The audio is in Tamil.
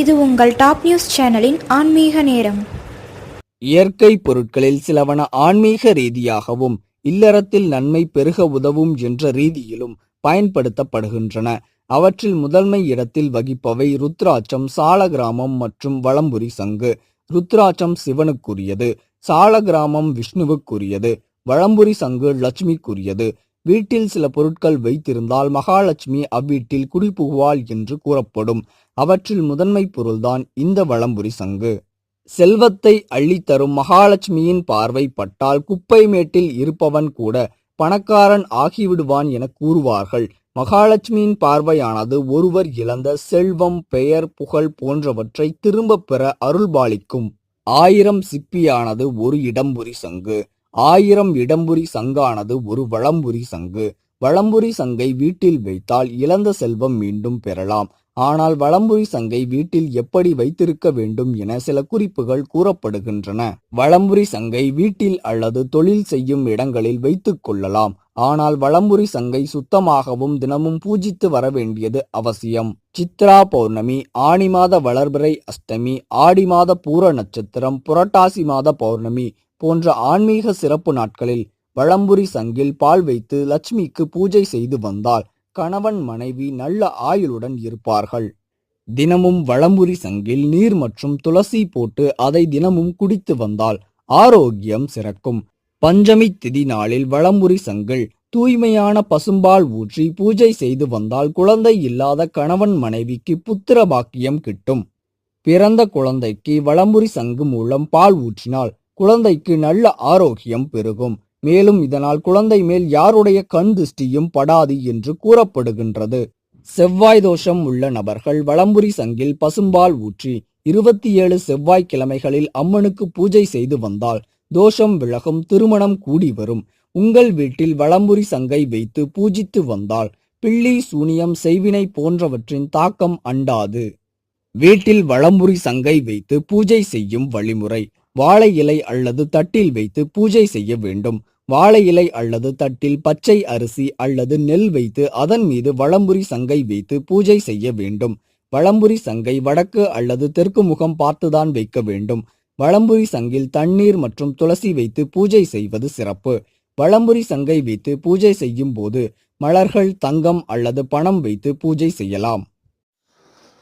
இது உங்கள் டாப் நியூஸ் சேனலின் ஆன்மீக நேரம். இயற்கை பொருட்களில் சிலவன ஆன்மீக ரீதியாகவும் இல்லறத்தில் நன்மை பெருக உதவும் என்ற ரீதியிலும் பயன்படுத்தப்படுகின்றன. அவற்றில் முதன்மை இடத்தில் வகிப்பவை ருத்ராட்சம் சாலகிராமம் மற்றும் வளம்புரி சங்கு. ருத்ராட்சம் சிவனுக்குரியது சாலகிராமம் விஷ்ணுவுக்குரியது வளம்புரி சங்கு லட்சுமிக்குரியது வீட்டில் சில பொருட்கள் வைத்திருந்தால் மகாலட்சுமி அவ்வீட்டில் குடிபுகுவாள் என்று கூறப்படும். அவற்றில் முதன்மை பொருள்தான் இந்த வளம்புரி சங்கு. செல்வத்தை அள்ளித்தரும் மகாலட்சுமியின் பார்வை பட்டால் குப்பை மேட்டில் இருப்பவன் கூட பணக்காரன் ஆகிவிடுவான் என கூறுவார்கள். மகாலட்சுமியின் பார்வையானது ஒருவர் இழந்த செல்வம் பெயர் புகழ் போன்றவற்றை திரும்பப் பெற அருள்பாலிக்கும். ஆயிரம் சிப்பியானது ஒரு இடம்புரி சங்கு. ஆயிரம் இடம்புரி சங்கானது ஒரு வளம்புரி சங்கு. வளம்புரி சங்கை வீட்டில் வைத்தால் இழந்த செல்வம் மீண்டும் பெறலாம். ஆனால் வளம்புரி சங்கை வீட்டில் எப்படி வைத்திருக்க வேண்டும் என சில குறிப்புகள் கூறப்படுகின்றன. வளம்புரி சங்கை வீட்டில் அல்லது தொழில் செய்யும் இடங்களில் வைத்துக் கொள்ளலாம். ஆனால் வளம்புரி சங்கை சுத்தமாகவும் தினமும் பூஜித்து வர வேண்டியது அவசியம். சித்ரா பௌர்ணமி ஆணி மாத வளர்பிறை அஷ்டமி ஆடி மாத பூர நட்சத்திரம் புரட்டாசி மாத பௌர்ணமி போன்ற ஆன்மீக சிறப்பு நாட்களில் வளம்புரி சங்கில் பால் வைத்து லட்சுமிக்கு பூஜை செய்து வந்தால் கணவன் மனைவி நல்ல ஆயுளுடன் இருப்பார்கள். தினமும் வளம்புரி சங்கில் நீர் மற்றும் துளசி போட்டு அதை தினமும் குடித்து வந்தால் ஆரோக்கியம் சிறக்கும். பஞ்சமி திதி நாளில் வளம்புரி சங்கில் தூய்மையான பசும்பால் ஊற்றி பூஜை செய்து வந்தால் குழந்தை இல்லாத கணவன் மனைவிக்கு புத்திர பாக்கியம் கிட்டும். பிறந்த குழந்தைக்கு வளம்புரி சங்கு மூலம் பால் ஊற்றினால் குழந்தைக்கு நல்ல ஆரோக்கியம் பெருகும். மேலும் இதனால் குழந்தை மேல் யாருடைய கண் திருஷ்டியும் படாது என்று கூறப்படுகின்றது. செவ்வாய் தோஷம் உள்ள நபர்கள் வளம்புரி சங்கில் பசும்பால் ஊற்றி இருபத்தி ஏழு செவ்வாய் கிழமைகளில் அம்மனுக்கு பூஜை செய்து வந்தால் தோஷம் விலகும் திருமணம் கூடி வரும். உங்கள் வீட்டில் வளம்புரி சங்கை வைத்து பூஜித்து வந்தால் பில்லி சூனியம் செய்வினை போன்றவற்றின் தாக்கம் அண்டாது. வீட்டில் வளம்புரி சங்கை வைத்து பூஜை செய்யும் வழிமுறை. வாழை இலை அல்லது தட்டில் வைத்து பூஜை செய்ய வேண்டும். வாழை இலை அல்லது தட்டில் பச்சை அரிசி அல்லது நெல் வைத்து அதன் மீது வளம்புரி சங்கை வைத்து பூஜை செய்ய வேண்டும். வளம்புரி சங்கை வடக்கு அல்லது தெற்கு முகம் பார்த்துதான் வைக்க வேண்டும். வளம்புரி சங்கில் தண்ணீர் மற்றும் துளசி வைத்து பூஜை செய்வது சிறப்பு. வளம்புரி சங்கை வைத்து பூஜை செய்யும் போது மலர்கள் தங்கம் அல்லது பணம் வைத்து பூஜை செய்யலாம்.